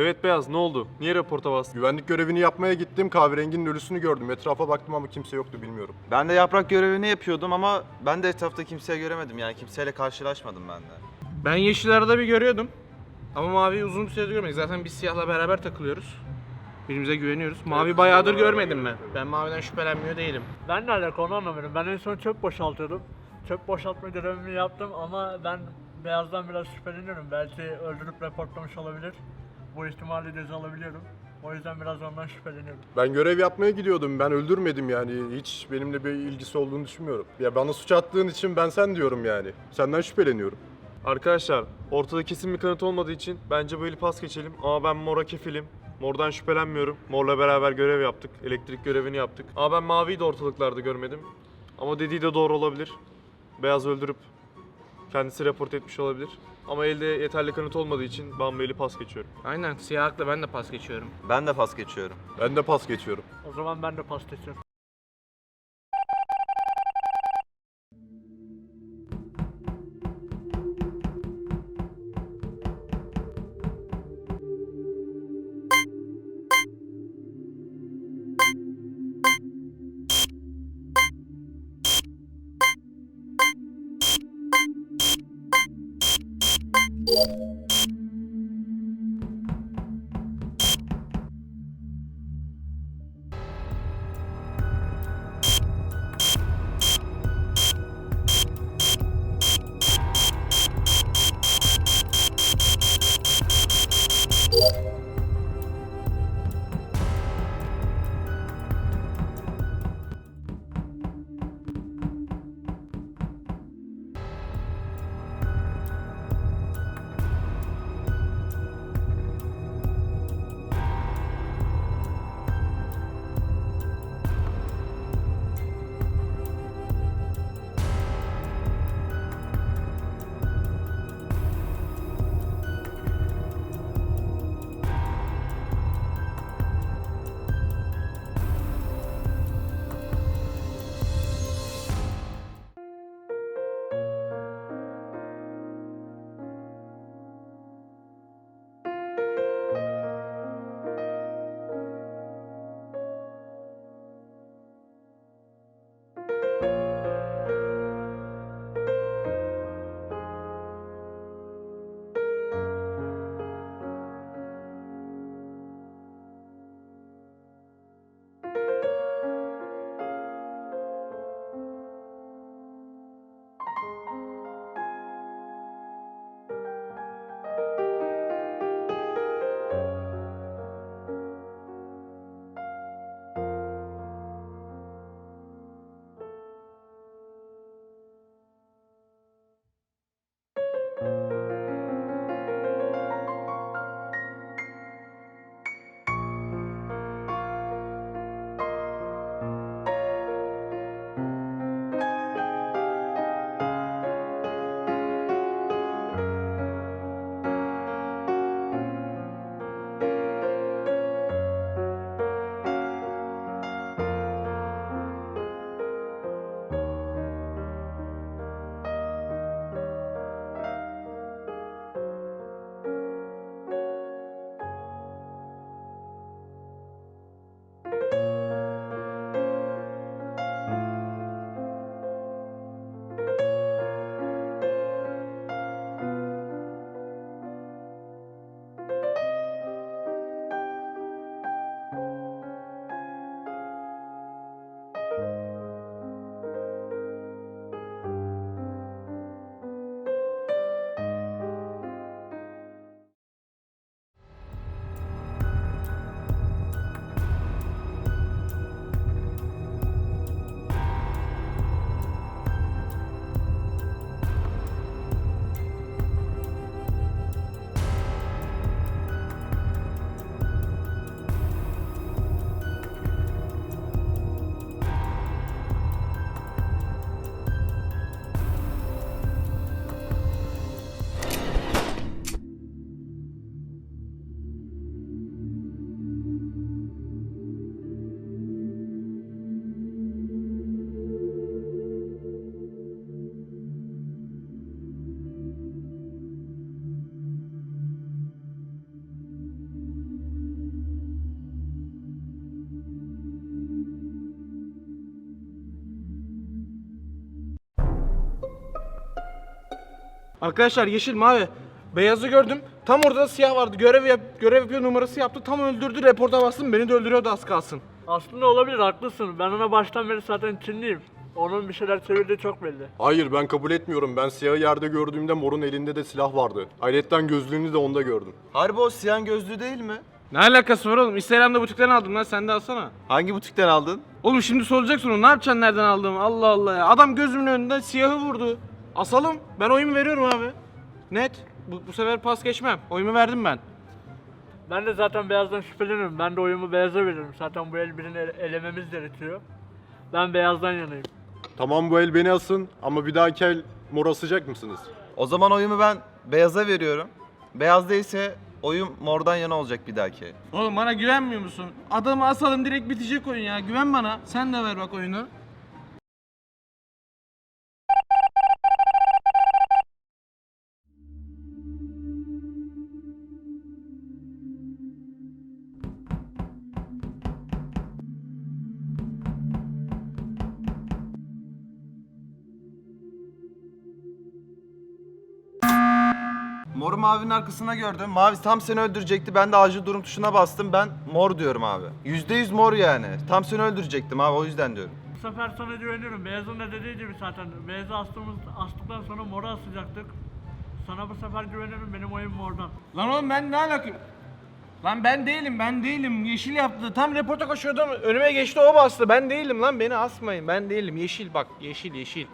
Evet Beyaz ne oldu? Niye raporta bastın? Güvenlik görevini yapmaya gittim. Kahverenginin ölüsünü gördüm. Etrafa baktım ama kimse yoktu bilmiyorum. Ben de yaprak görevini yapıyordum ama ben de etrafta kimseye göremedim yani kimseyle karşılaşmadım ben de. Ben yeşil arada bir görüyordum. Ama maviyi uzun bir süredir görmedik. Zaten biz siyahla beraber takılıyoruz. Birbirimize güveniyoruz. Mavi bayağıdır görmedim ben. Ben maviden şüphelenmiyor değilim. Ben ne alaka onu anlamıyorum. Ben en son çöp boşaltıyordum. Çöp boşaltma görevimi yaptım ama ben beyazdan biraz şüpheleniyorum. Belki öldürüp reportlamış olabilir. Bu ihtimali göze alabiliyorum. O yüzden biraz ondan şüpheleniyorum. Ben görev yapmaya gidiyordum. Ben öldürmedim yani. Hiç benimle bir ilgisi olduğunu düşünmüyorum. Ya bana suç attığın için ben sen diyorum yani. Senden şüpheleniyorum. Arkadaşlar ortada kesin bir kanıt olmadığı için bence bu eli pas geçelim. Ama ben mora kefilim. Mordan şüphelenmiyorum. Morla beraber görev yaptık. Elektrik görevini yaptık. Ama ben maviyi de ortalıklarda görmedim. Ama dediği de doğru olabilir. Beyaz öldürüp kendisi report etmiş olabilir. Ama elde yeterli kanıt olmadığı için ben bu eli pas geçiyorum. Aynen siyahlıkla ben de pas geçiyorum. Ben de pas geçiyorum. Ben de pas geçiyorum. O zaman ben de pas geçiyorum. Arkadaşlar yeşil mavi. Beyazı gördüm. Tam orada da siyah vardı. Görev yap görev yapıyor numarası yaptı. Tam öldürdü. Reporta bastım. Beni de öldürüyordu az kalsın. Aslında olabilir haklısın. Ben ona baştan beri zaten Çinliyim. Onun bir şeyler çevirdiği çok belli. Hayır ben kabul etmiyorum. Ben siyahı yerde gördüğümde morun elinde de silah vardı. Ayrıca gözlüğünü de onda gördüm. Harbi o siyan gözlü değil mi? Ne alakası var oğlum? Instagram'da butikten aldım lan. Sen de alsana. Hangi butikten aldın? Oğlum şimdi soracaksın onu. Ne yapacaksın nereden aldığımı? Allah Allah ya. Adam gözümün önünde siyahı vurdu. Asalım. Ben oyumu veriyorum abi. Net. Bu, bu sefer pas geçmem. Oyumu verdim ben. Ben de zaten beyazdan şüpheleniyorum. Ben de oyumu beyaza veririm. Zaten bu el birini ele- elememiz gerekiyor. Ben beyazdan yanayım. Tamam bu el beni asın ama bir dahaki el mor asacak mısınız? O zaman oyumu ben beyaza veriyorum. Beyaz değilse oyum mordan yana olacak bir dahaki. Oğlum bana güvenmiyor musun? Adamı asalım direkt bitecek oyun ya. Güven bana. Sen de ver bak oyunu. Mor mavinin arkasına gördüm. Mavi tam seni öldürecekti. Ben de acil durum tuşuna bastım. Ben mor diyorum abi. %100 mor yani. Tam seni öldürecektim abi o yüzden diyorum. Bu sefer sana güveniyorum. Beyazın da dediği gibi zaten. Beyazı astığımız, astıktan sonra mora asacaktık. Sana bu sefer güveniyorum. Benim oyum mordan. Lan oğlum ben ne alakam? Lan ben değilim, ben değilim. Yeşil yaptı. Tam reporta koşuyordum. Önüme geçti o bastı. Ben değilim lan. Beni asmayın. Ben değilim. Yeşil bak. Yeşil, yeşil.